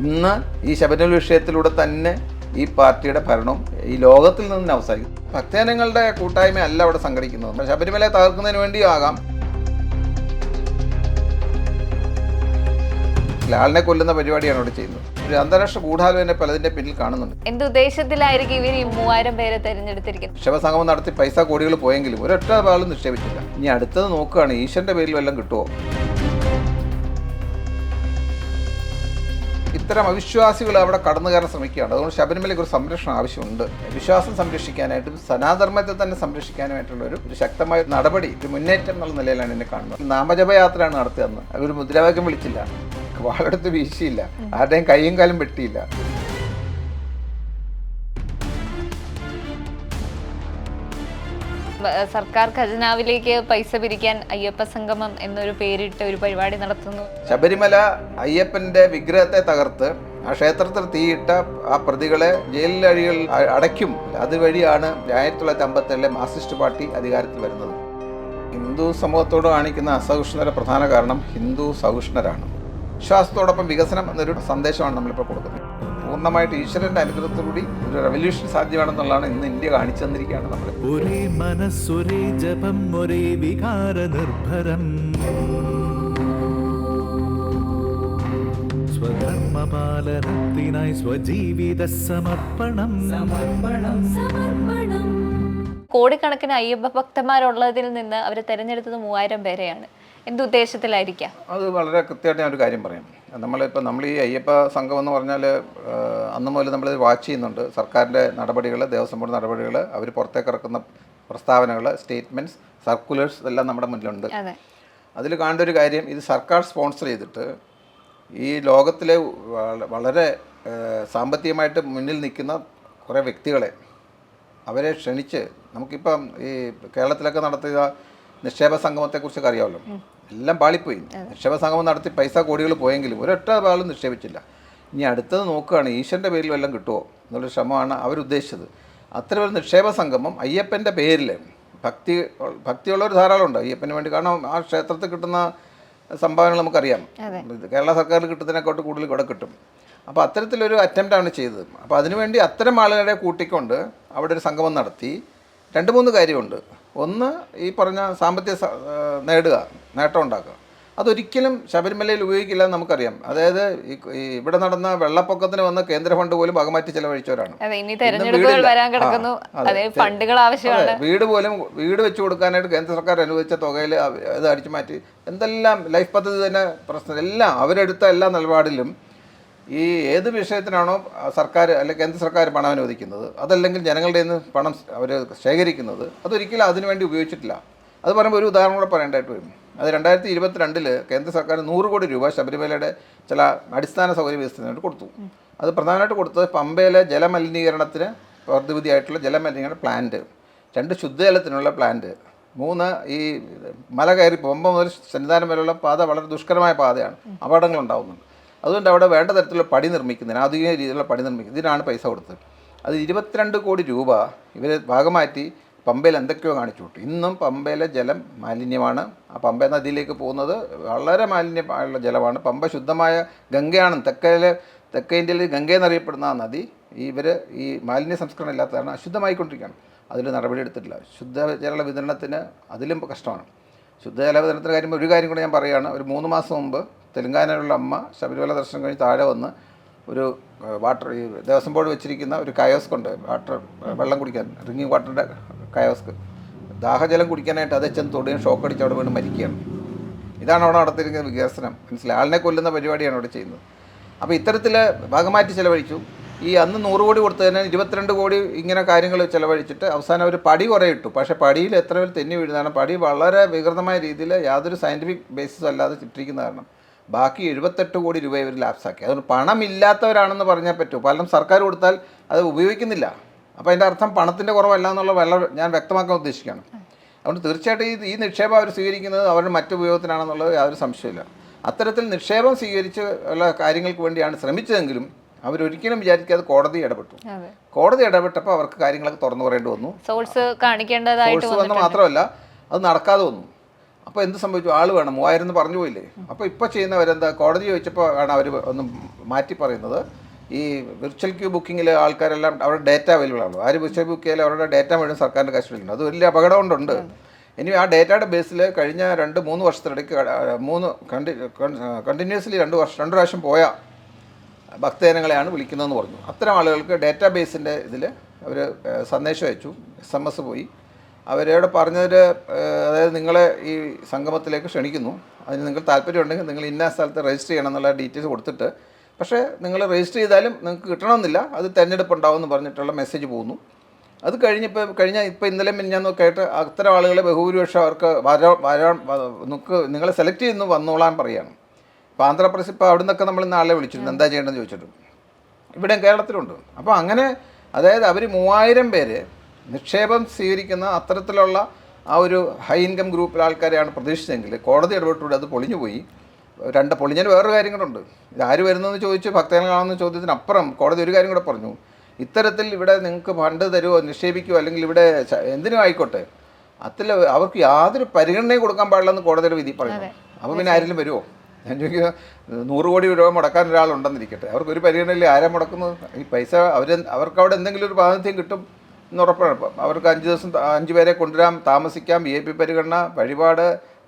ഇന്ന് ഈ ശബരിമല വിഷയത്തിലൂടെ തന്നെ ഈ പാർട്ടിയുടെ ഭരണം ഈ ലോകത്തിൽ നിന്ന് അവസാനിക്കും. ഭക്തജനങ്ങളുടെ കൂട്ടായ്മ അല്ല അവിടെ സംഘടിക്കുന്നത്. ശബരിമല തകർക്കുന്നതിന് വേണ്ടിയും ആകാം ലാലിനെ കൊല്ലുന്ന പരിപാടിയാണ് അവിടെ ചെയ്യുന്നത്. ഒരു അന്താരാഷ്ട്ര ഗൂഢാലോചന പലതിന്റെ പിന്നിൽ കാണുന്നുണ്ട്. എന്ത് ഉദ്ദേശത്തിലായിരിക്കും ഇവർ ഈ മൂവായിരം പേരെ തെരഞ്ഞെടുത്തിരിക്കുന്നത്? ശിവസംഗമം നടത്തി പൈസ കോടികൾ പോയെങ്കിലും ഒരൊറ്റ ആളും നിക്ഷേപിച്ചില്ല ഇനി അടുത്തത് നോക്കുകയാണ് ഈശ്വരന്റെ പേരിൽ വല്ലതും കിട്ടുമോ ഇത്തരം അവിശ്വാസികൾ അവിടെ കടന്നു കയറാൻ ശ്രമിക്കുകയാണ്. അതുകൊണ്ട് ശബരിമലയ്ക്ക് ഒരു സംരക്ഷണം ആവശ്യമുണ്ട്. വിശ്വാസം സംരക്ഷിക്കാനായിട്ടും സനാധർമ്മത്തെ തന്നെ സംരക്ഷിക്കാനായിട്ടുള്ള ഒരു ഒരു ശക്തമായ നടപടി ഒരു മുന്നേറ്റം എന്നുള്ള നിലയിലാണ് എന്നെ കാണുന്നത്. നാമജപയാത്രയാണ് നടത്തിയതെന്ന് അവർ മുദ്രാവാക്യം വിളിച്ചില്ല. വാളെടുത്ത് വീശിയില്ല. ആരുടെയും കൈയും കാലും വെട്ടിയില്ല. സർക്കാർ ഖജനാവിലേക്ക് പൈസ പിരിക്കാൻ അയ്യപ്പ സംഗമം എന്നൊരു പേരിട്ട് ഒരു പരിപാടി നടത്തുന്നു. ശബരിമല അയ്യപ്പന്റെ വിഗ്രഹത്തെ തകർത്ത് ആ ക്ഷേത്രത്തിൽ തീയിട്ട ആ പ്രതികളെ ജയിലിലഴികൾ അ- അടയ്ക്കും. അതുവഴിയാണ് ആയിരത്തി തൊള്ളായിരത്തി അമ്പത്തേഴിലെ മാർസിസ്റ്റ് പാർട്ടി അധികാരത്തിൽ വരുന്നത്. ഹിന്ദു സമൂഹത്തോട് കാണിക്കുന്ന അസഹിഷ്ണുതയുടെ പ്രധാന കാരണം ഹിന്ദു സഹിഷ്ണുരാണ്. വിശ്വാസത്തോടൊപ്പം വികസനം എന്നൊരു സന്ദേശമാണ് നമ്മളിപ്പോൾ കൊടുക്കുന്നത്. പൂർണമായിട്ട് ഈശ്വരന്റെ അനുഗ്രഹത്തോടുകൂടി ഒരു റെവല്യൂഷൻ സാധ്യമാണെന്നുള്ളതാണ് ഇന്ന് ഇന്ത്യ കാണിച്ചു തന്നിരിക്കുകയാണ് നമ്മൾ ഒരേ മനസ്സൊരേ ജപം ഒരേ വികാര നിർഭരം. സ്വധർമ്മപാലനത്തിനായി സ്വജീവിത സമർപ്പണം. കോടിക്കണക്കിന് അയ്യപ്പ ഭക്തന്മാരുള്ളതിൽ നിന്ന് അവർ തെരഞ്ഞെടുത്തത് മൂവായിരം പേരെയാണ്. എന്ത് ഉദ്ദേശത്തിലായിരിക്കാം അത് വളരെ കൃത്യമായിട്ട് ഞാനൊരു കാര്യം പറയാം. നമ്മളിപ്പോൾ നമ്മൾ ഈ അയ്യപ്പ സംഘം എന്ന് പറഞ്ഞാൽ അന്ന് മുതൽ നമ്മൾ വാച്ച് ചെയ്യുന്നുണ്ട്. സർക്കാരിന്റെ നടപടികൾ ദേവസ്വം ബോർഡ് നടപടികൾ അവർ പുറത്തേക്ക് ഇറക്കുന്ന പ്രസ്താവനകൾ സ്റ്റേറ്റ്മെന്റ്സ് സർക്കുലേഴ്സ് എല്ലാം നമ്മുടെ മുന്നിലുണ്ട്. അതെ. അതിൽ കാണേണ്ട ഒരു കാര്യം ഇത് സർക്കാർ സ്പോൺസർ ചെയ്തിട്ട് ഈ ലോകത്തിലെ വളരെ സാമ്പത്തികമായിട്ട് മുന്നിൽ നിൽക്കുന്ന കുറേ വ്യക്തികളെ അവരെ ക്ഷണിച്ച് നമുക്കിപ്പം ഈ കേരളത്തിലൊക്കെ നടത്തിയ നിക്ഷേപ സംഗമത്തെക്കുറിച്ചൊക്കെ അറിയാമല്ലോ. എല്ലാം പാളിപ്പോയി. നിക്ഷേപ സംഗമം നടത്തി പൈസ കോടികൾ പോയെങ്കിലും ഒരൊറ്റ ആളും നിക്ഷേപിച്ചില്ല. ഇനി അടുത്തത് നോക്കുകയാണ് ഈശ്വരന്റെ പേരിൽ വല്ലതും കിട്ടുമോ എന്നുള്ളൊരു ശ്രമമാണ് അവരുദ്ദേശിച്ചത്. അത്തരം ഒരു നിക്ഷേപ സംഗമം. അയ്യപ്പന്റെ പേരിൽ ഭക്തി ഭക്തിയുള്ള ഭക്തിയുള്ളവർ ധാരാളമുണ്ട് അയ്യപ്പന് വേണ്ടി കാരണം ആ ക്ഷേത്രത്തിൽ കിട്ടുന്ന സംഭാവനകൾ നമുക്കറിയാം. കേരള സർക്കാരിൽ കിട്ടുന്നതിനെക്കാട്ട് കൂടുതൽ ഇവിടെ കിട്ടും. അപ്പോൾ അത്തരത്തിലൊരു അറ്റംപ്റ്റാണ് ചെയ്തത്. അപ്പോൾ അതിനുവേണ്ടി അത്തരം ആളുകളെ കൂട്ടിക്കൊണ്ട് അവിടെ ഒരു സംഗമം നടത്തി. രണ്ട് മൂന്ന് കാര്യമുണ്ട്. ഒന്ന് ഈ പറഞ്ഞ സാമ്പത്തിക നേടുക നേട്ടം ഉണ്ടാക്കുക. അതൊരിക്കലും ശബരിമലയിൽ ഉപയോഗിക്കില്ല എന്ന് നമുക്കറിയാം. അതായത് ഈ ഇവിടെ നടന്ന വെള്ളപ്പൊക്കത്തിന് വന്ന കേന്ദ്ര ഫണ്ട് പോലും അകമാറ്റി ചെലവഴിച്ചവരാണ്. വീട് പോലും വീട് വെച്ചു കൊടുക്കാനായിട്ട് കേന്ദ്ര സർക്കാർ അനുവദിച്ച തുകയിൽ അത് അടിച്ചു മാറ്റി. എന്തെല്ലാം ലൈഫ് പദ്ധതി തന്നെ പ്രശ്നം. എല്ലാം അവരെടുത്ത എല്ലാ നിലപാടിലും ഈ ഏത് വിഷയത്തിനാണോ സർക്കാർ അല്ലെങ്കിൽ കേന്ദ്ര സർക്കാർ പണം അനുവദിക്കുന്നത് അതല്ലെങ്കിൽ ജനങ്ങളുടെ നിന്ന് പണം അവർ ശേഖരിക്കുന്നത് അതൊരിക്കലും അതിനുവേണ്ടി ഉപയോഗിച്ചിട്ടില്ല. അത് പറയുമ്പോൾ ഒരു ഉദാഹരണം കൂടെ പറയേണ്ടതായിട്ട് വരും. അത് രണ്ടായിരത്തി ഇരുപത്തിരണ്ടിൽ കേന്ദ്ര സർക്കാർ നൂറ് കോടി രൂപ ശബരിമലയുടെ ചില അടിസ്ഥാന സൗകര്യ വികസനത്തിന് കൊടുത്തു. അത് പ്രധാനമായിട്ട് കൊടുത്തത് പമ്പയിലെ ജലമലിനീകരണത്തിന് പ്രതിവിധിയായിട്ടുള്ള ജലമലിനീകരണ പ്ലാന്റ് രണ്ട് ശുദ്ധജലത്തിനുള്ള പ്ലാന്റ് മൂന്ന് ഈ മല കയറി പമ്പ മുതൽ സന്നിധാനം വരെയുള്ള പാത വളരെ ദുഷ്കരമായ പാതയാണ്. അപകടങ്ങൾ ഉണ്ടാകുന്നുണ്ട് അതുകൊണ്ട് അവിടെ വേണ്ട തരത്തിലുള്ള പടി നിർമ്മിക്കുന്നതിന് ആധുനിക രീതിയിലുള്ള പടി നിർമ്മിക്കുന്നത് ഇതിനാണ് പൈസ കൊടുത്തത്. അത് ഇരുപത്തിരണ്ട് കോടി രൂപ ഇവരെ ഭാഗമാറ്റി പമ്പയിൽ എന്തൊക്കെയോ കാണിച്ചു വിട്ടു ഇന്നും പമ്പയിലെ ജലം മാലിന്യമാണ്. ആ പമ്പ നദിയിലേക്ക് പോകുന്നത് വളരെ മാലിന്യമായുള്ള ജലമാണ്. പമ്പ ശുദ്ധമായ ഗംഗയാണ് തെക്കയിലെ തെക്കേ ഇന്ത്യയിൽ ഗംഗ എന്നറിയപ്പെടുന്ന ആ നദി ഇവർ ഈ മാലിന്യ സംസ്കരണം ഇല്ലാത്തതാണ് അശുദ്ധമായിക്കൊണ്ടിരിക്കുകയാണ്. അതിൽ നടപടി എടുത്തിട്ടില്ല. ശുദ്ധജല വിതരണത്തിന് അതിലും കഷ്ടമാണ്. ശുദ്ധജല വിതരണത്തിന്റെ കാര്യം ഒരു കാര്യം കൂടെ ഞാൻ പറയുകയാണ് ഒരു മൂന്ന് മാസം മുമ്പ് തെലങ്കാനയിലുള്ള അമ്മ ശബരിമല ദർശനം കഴിഞ്ഞ് താഴെ വന്ന് ഒരു വാട്ടർ ഈ ദേവസ്വം ബോർഡ് വെച്ചിരിക്കുന്ന ഒരു കയോസ്ക് ഉണ്ട്. വാട്ടർ വെള്ളം കുടിക്കാൻ ഡ്രിങ്കിങ് വാട്ടറിന്റെ കയോസ്ക്. ദാഹജലം കുടിക്കാനായിട്ട് അത് ചെന്ന് തൊടുകയും ഷോക്ക് അടിച്ച് അവിടെ വീണ് മരിക്കുകയാണ്. ഇതാണ് അവിടെ നടത്തിയിരിക്കുന്ന വികസനം. മനസ്സിലായി? ആളിനെ കൊല്ലുന്ന പരിപാടിയാണ് അവിടെ ചെയ്യുന്നത്. അപ്പോൾ ഇത്തരത്തിൽ ഭാഗമാറ്റി ചിലവഴിച്ചു. ഈ അന്ന് നൂറ് കോടി കൊടുത്തതിന് ഇരുപത്തിരണ്ട് കോടി ഇങ്ങനെ കാര്യങ്ങൾ ചിലവഴിച്ചിട്ട് അവസാനം അവർ പടി കുറേ ഇട്ടു. പക്ഷേ പടിയിൽ എത്ര പേർ തെന്നി വീഴുന്നതാണ്. പടി വളരെ വികൃതമായ രീതിയിൽ യാതൊരു സയന്റിഫിക് ബേസിസും അല്ലാതെ ചിട്ടിരിക്കുന്ന കാരണം. ബാക്കി എഴുപത്തെട്ട് കോടി രൂപ ഇവർ ലാപ്സാക്കി അതുകൊണ്ട് പണമില്ലാത്തവരാണെന്ന് പറഞ്ഞാൽ പറ്റൂ. പലരും സർക്കാർ കൊടുത്താൽ അത് ഉപയോഗിക്കുന്നില്ല. അപ്പോൾ അതിന്റെ അർത്ഥം പണത്തിന്റെ കുറവല്ല എന്നുള്ള വെള്ള ഞാൻ വ്യക്തമാക്കാൻ ഉദ്ദേശിക്കുകയാണ്. അതുകൊണ്ട് തീർച്ചയായിട്ടും ഈ ഈ നിക്ഷേപം അവർ സ്വീകരിക്കുന്നത് അവരുടെ മറ്റു ഉപയോഗത്തിനാണെന്നുള്ളത് യാതൊരു സംശയമില്ല അത്തരത്തിൽ നിക്ഷേപം സ്വീകരിച്ച് ഉള്ള കാര്യങ്ങൾക്ക് വേണ്ടിയാണ് ശ്രമിച്ചതെങ്കിലും അവരൊരിക്കലും വിചാരിക്കാതെ കോടതി ഇടപെട്ടു. കോടതി ഇടപെട്ടപ്പോൾ അവർക്ക് കാര്യങ്ങളൊക്കെ തുറന്നു പറയേണ്ടി വന്നു. സോഴ്സ് കാണിക്കേണ്ടതായിട്ട് വന്നു മാത്രമല്ല അത് നടക്കാതെ വന്നു. അപ്പോൾ എന്ത് സംഭവിച്ചു? ആൾ വേണം. മൂവായിരം എന്ന് പറഞ്ഞു പോയില്ലേ? അപ്പോൾ ഇപ്പോൾ ചെയ്യുന്നവരെന്താ? കോടതി ചോദിച്ചപ്പോൾ ആണ് അവർ ഒന്ന് മാറ്റി പറയുന്നത്. ഈ വിർച്വൽ ക്യൂ ബുക്കിങ്ങിൽ ആൾക്കാരെല്ലാം അവരുടെ ഡേറ്റ അവൈലബിൾ ആണ്. ആര് വിർച്വൽ ബുക്ക് ചെയ്യാൻ അവരുടെ ഡേറ്റ മുഴുവൻ സർക്കാരിന്റെ കസ്റ്റഡിയിലുണ്ട്. അത് വലിയ അപകടം കൊണ്ടുണ്ട് ഇനി ആ ഡേറ്റയുടെ ബേസിൽ കഴിഞ്ഞ രണ്ട് മൂന്ന് വർഷത്തിനിടയ്ക്ക് മൂന്ന് കണ്ടി കണ്ടിന്യൂസ്ലി രണ്ട് വർഷം രണ്ട് പ്രാവശ്യം പോയ ഭക്തജനങ്ങളെയാണ് വിളിക്കുന്നതെന്ന് പറഞ്ഞു. അത്തരം ആളുകൾക്ക് ഡേറ്റാ ബേസിന്റെ ഇതിൽ അവർ സന്ദേശം അയച്ചു. എസ് എം എസ് പോയി. അവരോട് പറഞ്ഞതിൽ അതായത് നിങ്ങളെ ഈ സംഗമത്തിലേക്ക് ക്ഷണിക്കുന്നു. അതിന് നിങ്ങൾ താല്പര്യമുണ്ടെങ്കിൽ നിങ്ങൾ ഇന്ന സ്ഥലത്ത് രജിസ്റ്റർ ചെയ്യണം എന്നുള്ള ഡീറ്റെയിൽസ് കൊടുത്തിട്ട് പക്ഷേ നിങ്ങൾ രജിസ്റ്റർ ചെയ്താലും നിങ്ങൾക്ക് കിട്ടണമെന്നില്ല. അത് തിരഞ്ഞെടുപ്പ് ഉണ്ടാവുമെന്ന് പറഞ്ഞിട്ടുള്ള മെസ്സേജ് പോകുന്നു. അത് കഴിഞ്ഞിപ്പോൾ കഴിഞ്ഞ ഇപ്പോൾ ഇന്നലെ ഞാൻ നോക്കിയിട്ട് അത്തരം ആളുകളെ ബഹുഭൂരിപക്ഷം അവർക്ക് വരാ വരാൻ നമുക്ക് നിങ്ങളെ സെലക്ട് ചെയ്യുന്നു വന്നോളാൻ പറയുകയാണ് ഇപ്പോൾ ആന്ധ്രാപ്രദേശ് ഇപ്പോൾ അവിടെ നിന്നൊക്കെ നമ്മൾ നാളെ വിളിച്ചിരുന്നു എന്താ ചെയ്യേണ്ടതെന്ന് ചോദിച്ചിട്ട്. ഇവിടെ കേരളത്തിലുണ്ട്. അപ്പോൾ അങ്ങനെ അതായത് അവർ മൂവായിരം പേര് നിക്ഷേപം സ്വീകരിക്കുന്ന അത്തരത്തിലുള്ള ആ ഒരു ഹൈ ഇൻകം ഗ്രൂപ്പിലെ ആൾക്കാരെയാണ് പ്രതീക്ഷിച്ചെങ്കിൽ കോടതി ഇടപെട്ടുകൂടി അത് പൊളിഞ്ഞു പോയി. രണ്ട് പൊളിഞ്ഞതിന് വേറൊരു കാര്യങ്ങളുണ്ട് കൂടെ ഉണ്ട്. ഇത് ആര് വരുന്നതെന്ന് ചോദിച്ച് ഭക്തജനങ്ങളാണെന്ന് ചോദ്യത്തിനപ്പുറം കോടതി ഒരു കാര്യം കൂടെ പറഞ്ഞു. ഇത്തരത്തിൽ ഇവിടെ നിങ്ങൾക്ക് ഫണ്ട് തരുമോ നിക്ഷേപിക്കുമോ അല്ലെങ്കിൽ ഇവിടെ എന്തിനും ആയിക്കോട്ടെ. അതിൽ അവർക്ക് യാതൊരു പരിഗണനയും കൊടുക്കാൻ പാടില്ലെന്ന് കോടതിയുടെ വിധി പറയുന്നു. അപ്പോൾ പിന്നെ ആരെങ്കിലും വരുമോ ഞാൻ ചോദിക്കുക നൂറ് കോടി രൂപ മുടക്കാൻ ഒരാളുണ്ടെന്നിരിക്കട്ടെ. അവർക്ക് ഒരു പരിഗണനയില്ല ആരാ മുടക്കുന്നത്? ഈ പൈസ അവർ അവർക്ക് അവിടെ എന്തെങ്കിലും ഒരു പ്രാതിനിധ്യം കിട്ടും. എന്ന് ഉറപ്പാണ്. ഇപ്പം അവർക്ക് അഞ്ച് ദിവസം അഞ്ച് പേരെ കൊണ്ടുവരാം താമസിക്കാം വി ഐ പി പരിഗണന വഴിപാട്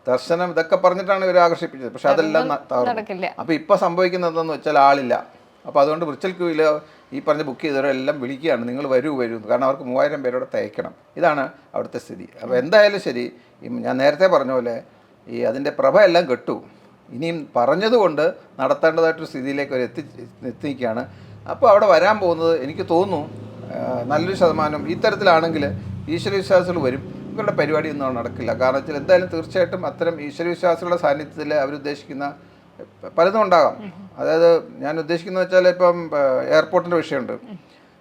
ദർശനം ഇതൊക്കെ പറഞ്ഞിട്ടാണ് ഇവരെ ആകർഷിപ്പിച്ചത്. പക്ഷെ അതെല്ലാം തകർന്നു. അപ്പോൾ ഇപ്പോൾ സംഭവിക്കുന്നത് എന്താണെന്ന് വെച്ചാൽ ആളില്ല. അപ്പോൾ അതുകൊണ്ട് വിർച്വൽ ക്യൂവിൽ ഈ പറഞ്ഞ ബുക്ക് ചെയ്തവരെല്ലാം വിളിക്കുകയാണ്. നിങ്ങൾ വരൂ വരൂ. കാരണം അവർക്ക് മൂവായിരം പേരോടെ തയ്ക്കണം ഇതാണ് അവിടുത്തെ സ്ഥിതി. അപ്പോൾ എന്തായാലും ശരി ഞാൻ നേരത്തെ പറഞ്ഞ പോലെ ഈ അതിന്റെ പ്രഭ എല്ലാം കെട്ടു. ഇനിയും പറഞ്ഞതുകൊണ്ട് നടത്തേണ്ടതായിട്ടൊരു സ്ഥിതിയിലേക്ക് അവർ എത്തി എത്തിക്കുകയാണ് അപ്പോൾ അവിടെ വരാൻ പോകുന്നത് എനിക്ക് തോന്നുന്നു നല്ലൊരു ശതമാനം ഇത്തരത്തിലാണെങ്കിൽ ഈശ്വരവിശ്വാസികൾ വരും. ഇവരുടെ പരിപാടി ഒന്നും നടക്കില്ല. കാരണം വെച്ചാൽ എന്തായാലും തീർച്ചയായിട്ടും അത്തരം ഈശ്വരവിശ്വാസികളുടെ സാന്നിധ്യത്തിൽ അവരുദ്ദേശിക്കുന്ന പലതും ഉണ്ടാകാം. അതായത് ഞാൻ ഉദ്ദേശിക്കുന്നത് വെച്ചാൽ ഇപ്പം എയർപോർട്ടിന്റെ വിഷയമുണ്ട്.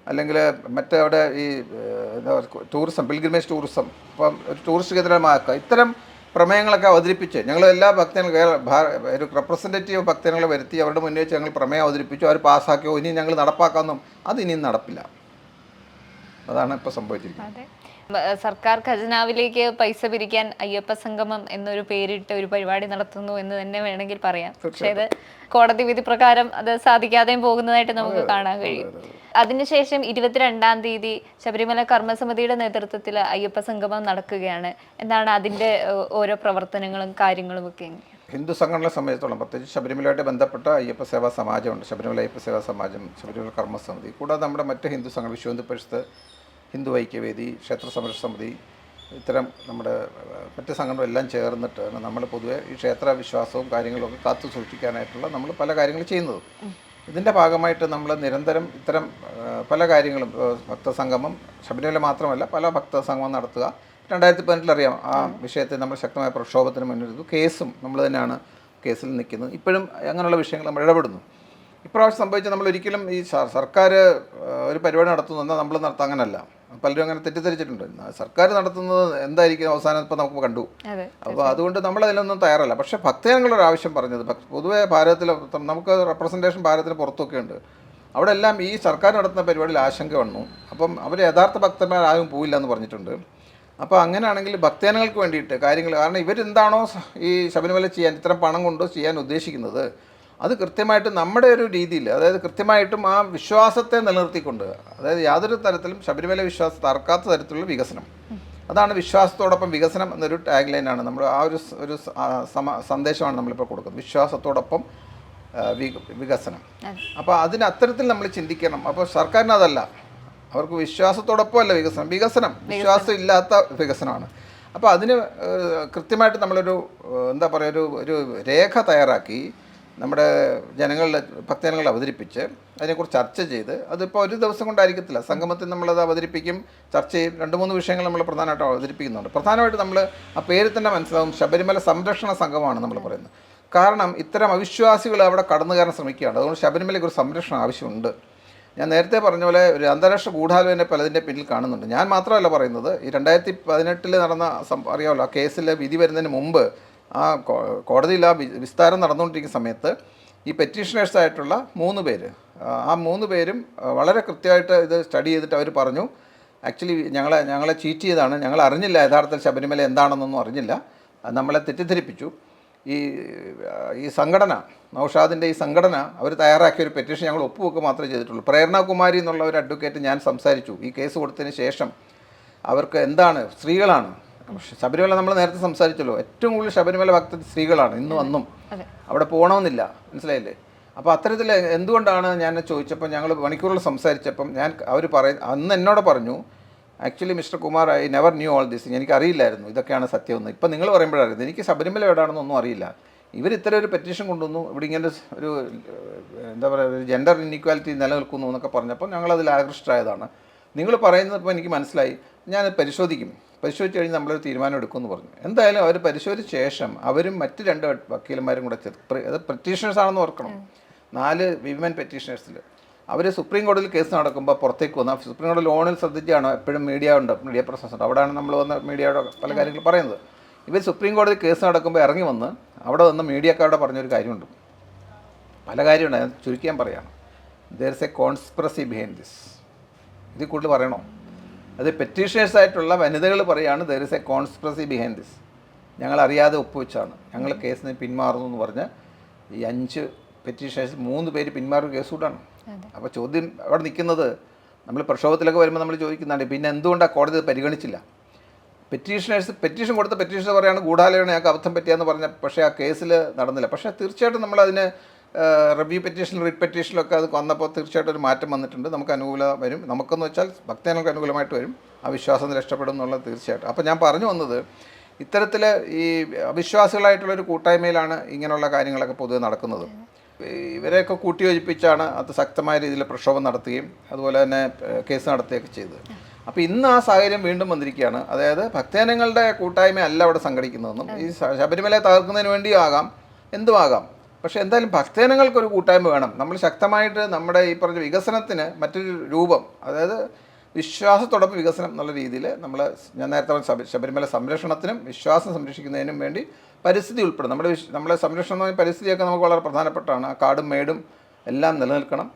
അല്ലെങ്കിൽ മറ്റേ അവിടെ ഈ ടൂറിസം പിൽഗ്രിമേജ് ടൂറിസം ഇപ്പം ഒരു ടൂറിസ്റ്റ് കേന്ദ്രമാക്കുക. ഇത്തരം പ്രമേയങ്ങളൊക്കെ അവതരിപ്പിച്ച് ഞങ്ങൾ എല്ലാ ഭക്തനും ഒരു റെപ്രസെന്റേറ്റീവ് ഭക്തനങ്ങളെ വരുത്തി അവരുടെ മുന്നേ ഞങ്ങൾ പ്രമേയം അവതരിപ്പിച്ചു. അവർ പാസ്സാക്കിയോ ഇനി ഞങ്ങൾ നടപ്പാക്കാമെന്നും അത് ഇനിയും നടപ്പില്ല. അതാണ് ഇപ്പോൾ സംഭവിച്ചിരിക്കുന്നത്. സർക്കാർ ഖജനാവിലേക്ക് പൈസ പിരിക്കാൻ അയ്യപ്പ സംഗമം എന്നൊരു പേരിട്ട് ഒരു പരിപാടി നടത്തുന്നു എന്ന് തന്നെ വേണമെങ്കിൽ പറയാം. പക്ഷേ അത് കോടതി വിധി പ്രകാരം അത് സാധിക്കാതെയും പോകുന്നതായിട്ട് നമുക്ക് കാണാൻ കഴിയും. അതിനുശേഷം ഇരുപത്തിരണ്ടാം തീയതി ശബരിമല കർമ്മസമിതിയുടെ നേതൃത്വത്തിൽ അയ്യപ്പ സംഗമം നടക്കുകയാണ്. എന്താണ് അതിന്റെ ഓരോ പ്രവർത്തനങ്ങളും കാര്യങ്ങളും ഒക്കെ ഹിന്ദു സംഘടനകളെ സംബന്ധിച്ചിടത്തോളം പ്രത്യേകിച്ച് ശബരിമലയായിട്ട് ബന്ധപ്പെട്ട അയ്യപ്പ സേവാ സമാജമുണ്ട്. ശബരിമല അയ്യപ്പ സേവാ സമാജം ശബരിമല കർമ്മസമിതി കൂടാതെ നമ്മുടെ മറ്റ് ഹിന്ദു സംഘടന വിശ്വ ഹിന്ദു പരിഷത്ത് ഹിന്ദു ഐക്യവേദി ക്ഷേത്ര സംരക്ഷണ സമിതി ഇത്തരം നമ്മുടെ മറ്റ് സംഘടനകളെല്ലാം ചേർന്നിട്ട് നമ്മൾ പൊതുവെ ഈ ക്ഷേത്ര വിശ്വാസവും കാര്യങ്ങളും ഒക്കെ കാത്തു സൂക്ഷിക്കാനായിട്ടുള്ള നമ്മൾ പല കാര്യങ്ങളും ചെയ്യുന്നത്. ഇതിന്റെ ഭാഗമായിട്ട് നമ്മൾ നിരന്തരം ഇത്തരം പല കാര്യങ്ങളും ഭക്തസംഗമം ശബരിമല മാത്രമല്ല പല ഭക്തസംഗമം നടത്തുക. രണ്ടായിരത്തി പതിനെട്ടിൽ അറിയാം. ആ വിഷയത്തെ നമ്മൾ ശക്തമായ പ്രക്ഷോഭത്തിന് മുന്നിലെടുത്തു കേസും നമ്മൾ തന്നെയാണ് കേസിൽ നിൽക്കുന്നത്. ഇപ്പോഴും അങ്ങനെയുള്ള വിഷയങ്ങൾ നമ്മൾ ഇടപെടുന്നു. ഇപ്രാവശ്യം സംഭവിച്ച നമ്മൾ ഒരിക്കലും ഈ സർക്കാർ ഒരു പരിപാടി നടത്തുന്നു എന്നാൽ നമ്മൾ നടത്താൻ അങ്ങനല്ല. പലരും അങ്ങനെ തെറ്റിദ്ധരിച്ചിട്ടുണ്ട്. സർക്കാർ നടത്തുന്നത് എന്തായിരിക്കും അവസാനം ഇപ്പോൾ നമുക്ക് കണ്ടു. അപ്പോൾ അതുകൊണ്ട് നമ്മൾ അതിലൊന്നും തയ്യാറല്ല. പക്ഷേ ഭക്തജനങ്ങളൊരു ആവശ്യം പറഞ്ഞത് പൊതുവെ ഭാരതത്തിൽ നമുക്ക് റെപ്രസെന്റേഷൻ ഭാരതത്തിന് പുറത്തൊക്കെ ഉണ്ട്. അവിടെ എല്ലാം ഈ സർക്കാർ നടത്തുന്ന പരിപാടിയിൽ ആശങ്ക വന്നു. അപ്പം അവർ യഥാർത്ഥ ഭക്തന്മാരാരും പോയില്ല എന്ന് പറഞ്ഞിട്ടുണ്ട്. അപ്പോൾ അങ്ങനെയാണെങ്കിൽ ഭക്തജനങ്ങൾക്ക് വേണ്ടിയിട്ട് കാര്യങ്ങൾ കാരണം ഇവരെന്താണോ ഈ ശബരിമല ചെയ്യാൻ ഇത്തരം പണം കൊണ്ട് ചെയ്യാൻ ഉദ്ദേശിക്കുന്നത് അത് കൃത്യമായിട്ട് നമ്മുടെ ഒരു രീതിയിൽ അതായത് കൃത്യമായിട്ടും ആ വിശ്വാസത്തെ നിലനിർത്തിക്കൊണ്ട് അതായത് യാതൊരു തരത്തിലും ശബരിമല വിശ്വാസം തർക്കാത്ത തരത്തിലുള്ള വികസനം. അതാണ് വിശ്വാസത്തോടൊപ്പം വികസനം എന്നൊരു ടാഗ് ലൈനാണ് നമ്മൾ ആ ഒരു ഒരു സമ സന്ദേശമാണ് നമ്മളിപ്പോൾ കൊടുക്കുന്നത്. വിശ്വാസത്തോടൊപ്പം വികസനം. അപ്പോൾ അതിന് അത്തരത്തിൽ നമ്മൾ ചിന്തിക്കണം. അപ്പോൾ സർക്കാരിന് അതല്ല. അവർക്ക് വിശ്വാസത്തോടൊപ്പം അല്ല വികസനം വികസനം. വിശ്വാസം ഇല്ലാത്ത വികസനമാണ്. അപ്പോൾ അതിന് കൃത്യമായിട്ട് നമ്മളൊരു എന്താ പറയുക ഒരു ഒരു രേഖ തയ്യാറാക്കി നമ്മുടെ ജനങ്ങളിൽ ഭക്തജനങ്ങളെ അവതരിപ്പിച്ച് അതിനെക്കുറിച്ച് ചർച്ച ചെയ്ത് അതിപ്പോൾ ഒരു ദിവസം കൊണ്ടായിരിക്കത്തില്ല. സംഗമത്തിൽ നമ്മളത് അവതരിപ്പിക്കും ചർച്ച ചെയ്യും രണ്ട് മൂന്ന് വിഷയങ്ങൾ നമ്മൾ പ്രധാനമായിട്ട് അവതരിപ്പിക്കുന്നുണ്ട്. പ്രധാനമായിട്ട് നമ്മൾ ആ പേര് തന്നെ മനസ്സിലാവും ശബരിമല സംരക്ഷണ സംഘമാണ് നമ്മൾ പറയുന്നത്. കാരണം ഇത്തരം അവിശ്വാസികൾ അവിടെ കടന്നു കയറാൻ ശ്രമിക്കുകയാണ്. അതുകൊണ്ട് ശബരിമലയ്ക്ക് ഒരു സംരക്ഷണം ആവശ്യമുണ്ട്. ഞാൻ നേരത്തെ പറഞ്ഞ പോലെ ഒരു അന്താരാഷ്ട്ര ഗൂഢാലോചന പലതിന്റെ പിന്നിൽ കാണുന്നുണ്ട്. ഞാൻ മാത്രമല്ല പറയുന്നത് ഈ രണ്ടായിരത്തി പതിനെട്ടിൽ നടന്ന അറിയാമല്ലോ ആ കേസിൽ വിധി വരുന്നതിന് മുമ്പ് ആ കോടതിയിൽ ആ വിസ്താരം നടന്നുകൊണ്ടിരിക്കുന്ന സമയത്ത് ഈ പെറ്റീഷനേഴ്സ് ആയിട്ടുള്ള മൂന്ന് പേര് ആ മൂന്ന് പേരും വളരെ കൃത്യമായിട്ട് ഇത് സ്റ്റഡി ചെയ്തിട്ട് അവർ പറഞ്ഞു ആക്ച്വലി ഞങ്ങളെ ഞങ്ങളെ ചീറ്റ് ചെയ്താണ് ഞങ്ങൾ അറിഞ്ഞില്ല യഥാർത്ഥത്തിൽ ശബരിമല എന്താണെന്നൊന്നും അറിഞ്ഞില്ല നമ്മളെ തെറ്റിദ്ധരിപ്പിച്ചു. ഈ ഈ സംഘടന നൗഷാദിന്റെ ഈ സംഘടന അവർ തയ്യാറാക്കിയ ഒരു പെറ്റീഷൻ ഞങ്ങൾ ഒപ്പുവെക്കുക മാത്രമേ ചെയ്തിട്ടുള്ളൂ. പ്രേരണകുമാരി എന്നുള്ള ഒരു അഡ്വക്കേറ്റ് ഞാൻ സംസാരിച്ചു. ഈ കേസ് കൊടുത്തതിന് ശേഷം അവർക്ക് എന്താണ്? സ്ത്രീകളാണ്. ശബരിമല നമ്മൾ നേരത്തെ സംസാരിച്ചല്ലോ. ഏറ്റവും കൂടുതൽ ശബരിമല ഭക്ത സ്ത്രീകളാണ് ഇന്നും അന്നും. അവിടെ പോകണമെന്നില്ല. മനസ്സിലായില്ലേ? അപ്പോൾ അത്തരത്തിൽ എന്തുകൊണ്ടാണ് ഞാൻ ചോദിച്ചപ്പോൾ ഞങ്ങൾ മണിക്കൂറുകൾ സംസാരിച്ചപ്പം ഞാൻ അവർ പറയ അന്ന് എന്നോട് പറഞ്ഞു actually mister Kumar I never knew all this എനിക്ക് അറിയില്ലായിരുന്നു ഇതൊക്കെയാണ് സത്യമെന്ന് ഇപ്പം നിങ്ങൾ പറയുമ്പോഴായിരുന്നു എനിക്ക് ശബരിമല എവിടെയാണെന്നൊന്നും അറിയില്ല. ഇവർ ഇത്തരം ഒരു പെറ്റീഷൻ കൊണ്ടുവന്നു. ഇവിടെ ഇങ്ങനെ ഒരു എന്താ പറയുക ഒരു ജെൻഡർ ഇൻഇക്വാലിറ്റി നിലനിൽക്കുന്നു എന്നൊക്കെ പറഞ്ഞപ്പോൾ ഞങ്ങളതിൽ ആകൃഷ്ടരായതാണ്. നിങ്ങൾ പറയുന്നത് ഇപ്പോൾ എനിക്ക് മനസ്സിലായി. ഞാൻ പരിശോധിക്കും. പരിശോധിച്ച് കഴിഞ്ഞ് നമ്മളൊരു തീരുമാനം എടുക്കുമെന്ന് പറഞ്ഞു. എന്തായാലും അവർ പരിശോധിച്ച ശേഷം അവരും മറ്റ് രണ്ട് വക്കീലന്മാരും കൂടെ അത് പെറ്റീഷണേഴ്സ് ആണെന്ന് ഓർക്കണം. നാല് വിമൻ പെറ്റീഷണേഴ്സിൽ അവർ സുപ്രീം കോടതിയിൽ കേസ് നടക്കുമ്പോൾ പുറത്തേക്ക് വന്ന സുപ്രീം കോടതി ലോണിൽ ശ്രദ്ധിച്ചാണ് എപ്പോഴും മീഡിയ ഉണ്ട് മീഡിയ പ്രസൻസ് ഉണ്ട്. അവിടെയാണ് നമ്മൾ വന്ന് മീഡിയയുടെ പല കാര്യങ്ങൾ പറയുന്നത്. ഇവർ സുപ്രീം കോടതി കേസ് നടക്കുമ്പോൾ ഇറങ്ങി വന്ന് അവിടെ വന്ന് മീഡിയക്കാരോട് പറഞ്ഞൊരു കാര്യമുണ്ട്. പല കാര്യമുണ്ട് ഞാൻ ചുരുക്കിയാൻ പറയാം. There is a conspiracy behind this ഇതിൽ കൂടുതൽ പറയണോ? അത് പെറ്റീഷണേഴ്സ് ആയിട്ടുള്ള വനിതകൾ പറയാണ് there is a conspiracy behind this ഞങ്ങൾ അറിയാതെ ഒപ്പുവെച്ചാണ്. ഞങ്ങൾ കേസിന് പിന്മാറുന്നു എന്ന് പറഞ്ഞ് ഈ അഞ്ച് പെറ്റീഷണേഴ്സ് മൂന്ന് പേര് പിന്മാറുന്ന കേസ് കൂടാണ്. അപ്പോൾ ചോദ്യം അവിടെ നിൽക്കുന്നത് നമ്മൾ പ്രക്ഷോഭത്തിലൊക്കെ വരുമ്പോൾ നമ്മൾ ചോദിക്കുന്നുണ്ട് പിന്നെ എന്തുകൊണ്ടാണ് കോടതി പരിഗണിച്ചില്ല? പെറ്റീഷനേഴ്സ് പെറ്റീഷൻ കൊടുത്ത പെറ്റീഷണർ പറയുകയാണ് ഗൂഢാലോചന ഞങ്ങൾക്ക് അബദ്ധം പറ്റിയെന്ന് പറഞ്ഞ പക്ഷേ ആ കേസിൽ നടന്നില്ല. പക്ഷേ തീർച്ചയായിട്ടും നമ്മളതിന് റിവ്യൂ പെറ്റീഷൻ റിട്ട് പെറ്റീഷനിലൊക്കെ അത് വന്നപ്പോൾ തീർച്ചയായിട്ടും ഒരു മാറ്റം വന്നിട്ടുണ്ട്. നമുക്ക് അനുകൂല വരും. നമുക്കെന്ന് വെച്ചാൽ ഭക്തജനങ്ങൾക്ക് അനുകൂലമായിട്ട് വരും. ആ വിശ്വാസം രക്ഷപ്പെടും എന്നുള്ളത് തീർച്ചയായിട്ടും. അപ്പോൾ ഞാൻ പറഞ്ഞു വന്നത് ഇത്തരത്തിൽ ഈ അവിശ്വാസികളായിട്ടുള്ളൊരു കൂട്ടായ്മയിലാണ് ഇങ്ങനെയുള്ള കാര്യങ്ങളൊക്കെ പൊതുവെ നടക്കുന്നത്. ഇവരെയൊക്കെ കൂട്ടിയോജിപ്പിച്ചാണ് അത് ശക്തമായ രീതിയിൽ പ്രക്ഷോഭം നടത്തുകയും അതുപോലെ തന്നെ കേസ് നടത്തുകയൊക്കെ ചെയ്തത്. അപ്പോൾ ഇന്ന് ആ സാഹചര്യം വീണ്ടും വന്നിരിക്കുകയാണ്. അതായത് ഭക്തജനങ്ങളുടെ കൂട്ടായ്മ അല്ല അവിടെ സംഘടിക്കുന്നതെന്നും ഈ ശബരിമല തകർക്കുന്നതിന് വേണ്ടിയും ആകാം എന്തുമാകാം പക്ഷേ എന്തായാലും ഭക്തജനങ്ങൾക്കൊരു കൂട്ടായ്മ വേണം. നമ്മൾ ശക്തമായിട്ട് നമ്മുടെ ഈ പറഞ്ഞ വികസനത്തിന് മറ്റൊരു രൂപം അതായത് വിശ്വാസത്തോടൊപ്പം വികസനം എന്നുള്ള രീതിയിൽ നമ്മൾ ഞാൻ നേരത്തെ പറഞ്ഞ ശബരിമല സംരക്ഷണത്തിനും വിശ്വാസം സംരക്ഷിക്കുന്നതിനും വേണ്ടി പരിസ്ഥിതി ഉൾപ്പെടും. നമ്മുടെ നമ്മളെ സംരക്ഷണം എന്ന് പറഞ്ഞാൽ പരിസ്ഥിതിയൊക്കെ നമുക്ക് വളരെ പ്രധാനപ്പെട്ടാണ്. ആ കാടും മേടും എല്ലാം നിലനിൽക്കണം.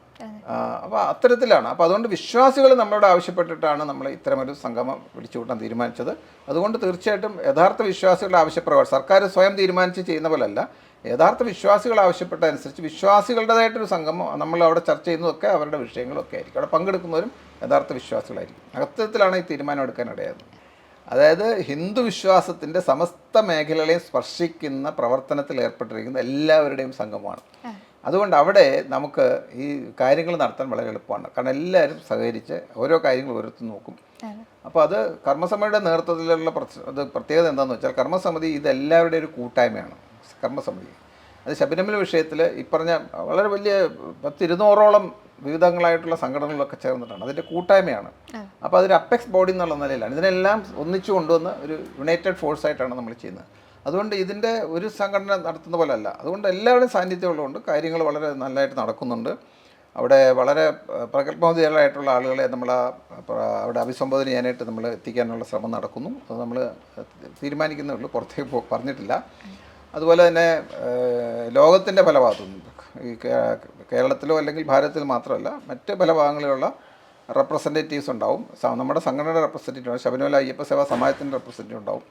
അപ്പോൾ അത്തരത്തിലാണ്. അപ്പോൾ അതുകൊണ്ട് വിശ്വാസികൾ നമ്മളോട് ആവശ്യപ്പെട്ടിട്ടാണ് നമ്മൾ ഇത്തരമൊരു സംഗമം പിടിച്ചുകൂട്ടാൻ തീരുമാനിച്ചത്. അതുകൊണ്ട് തീർച്ചയായിട്ടും യഥാർത്ഥ വിശ്വാസികളുടെ ആവശ്യപ്രകാരം സർക്കാർ സ്വയം തീരുമാനിച്ച് ചെയ്യുന്ന പോലല്ല. യഥാർത്ഥ വിശ്വാസികൾ ആവശ്യപ്പെട്ടതനുസരിച്ച് വിശ്വാസികളുടേതായിട്ടൊരു സംഗമം നമ്മൾ അവിടെ ചർച്ച ചെയ്യുന്നതൊക്കെ അവരുടെ വിഷയങ്ങളൊക്കെ ആയിരിക്കും. അവിടെ പങ്കെടുക്കുന്നവരും യഥാർത്ഥ വിശ്വാസികളായിരിക്കും. അത്തരത്തിലാണ് ഈ തീരുമാനം എടുക്കാനിടയായത് അതായത് ഹിന്ദു വിശ്വാസത്തിന്റെ സമസ്ത മേഖലകളെയും സ്പർശിക്കുന്ന പ്രവർത്തനത്തിൽ ഏർപ്പെട്ടിരിക്കുന്ന എല്ലാവരുടെയും സംഘമാണ് അതുകൊണ്ട് അവിടെ നമുക്ക് ഈ കാര്യങ്ങൾ നടത്താൻ വളരെ എളുപ്പമാണ്. കാരണം എല്ലാവരും സഹകരിച്ച് ഓരോ കാര്യങ്ങൾ ഓരോരുത്തർ നോക്കും. അപ്പോൾ അത് കർമ്മസമിതിയുടെ നേതൃത്വത്തിലുള്ള അത് പ്രത്യേകത എന്താണെന്ന് വെച്ചാൽ കർമ്മസമിതി ഇതെല്ലാവരുടെയും ഒരു കൂട്ടായ്മയാണ്. കർമ്മസമിതി. അത് ശബരിമല വിഷയത്തിൽ ഇപ്പറഞ്ഞ പറഞ്ഞ വളരെ വലിയ പത്തിരുന്നൂറോളം വിവിധങ്ങളായിട്ടുള്ള സംഘടനകളൊക്കെ ചേർന്നിട്ടാണ്. അതിന്റെ കൂട്ടായ്മയാണ്. അപ്പോൾ അതൊരു അപ്പെക്സ് ബോഡി എന്നുള്ള നിലയിലാണ്. ഇതിനെല്ലാം ഒന്നിച്ചു കൊണ്ടുവന്ന് ഒരു യുണൈറ്റഡ് ഫോഴ്സ് ആയിട്ടാണ് നമ്മൾ ചെയ്യുന്നത്. അതുകൊണ്ട് ഇതിന്റെ ഒരു സംഘടന നടത്തുന്ന പോലെ അല്ല അതുകൊണ്ട് എല്ലാവരുടെയും സാന്നിധ്യം ഉള്ളതുകൊണ്ട് കാര്യങ്ങൾ വളരെ നല്ലതായിട്ട് നടക്കുന്നുണ്ട്. അവിടെ വളരെ പ്രഗത്ഭമതികളായിട്ടുള്ള ആളുകളെ നമ്മൾ ആ അവിടെ അഭിസംബോധന ചെയ്യാനായിട്ട് നമ്മൾ എത്തിക്കാനുള്ള ശ്രമം നടക്കുന്നു. അത് നമ്മൾ തീരുമാനിക്കുന്നേ ഉള്ളൂ. പുറത്തേക്ക് പറഞ്ഞിട്ടില്ല. അതുപോലെ തന്നെ ലോകത്തിന്റെ പല ഭാഗത്തുനിന്നും ഈ കേരളത്തിലോ അല്ലെങ്കിൽ ഭാരതത്തിൽ മാത്രമല്ല മറ്റ് പല ഭാഗങ്ങളിലുള്ള റെപ്രസെന്റേറ്റീവ്സ് ഉണ്ടാവും. നമ്മുടെ സംഘടനയുടെ റെപ്രസെന്റേറ്റീവ് ഉണ്ടാവും ശബരിമല അയ്യപ്പ സേവാ സമാജത്തിന്റെ റെപ്രസെന്റേറ്റീവ് ഉണ്ടാവും.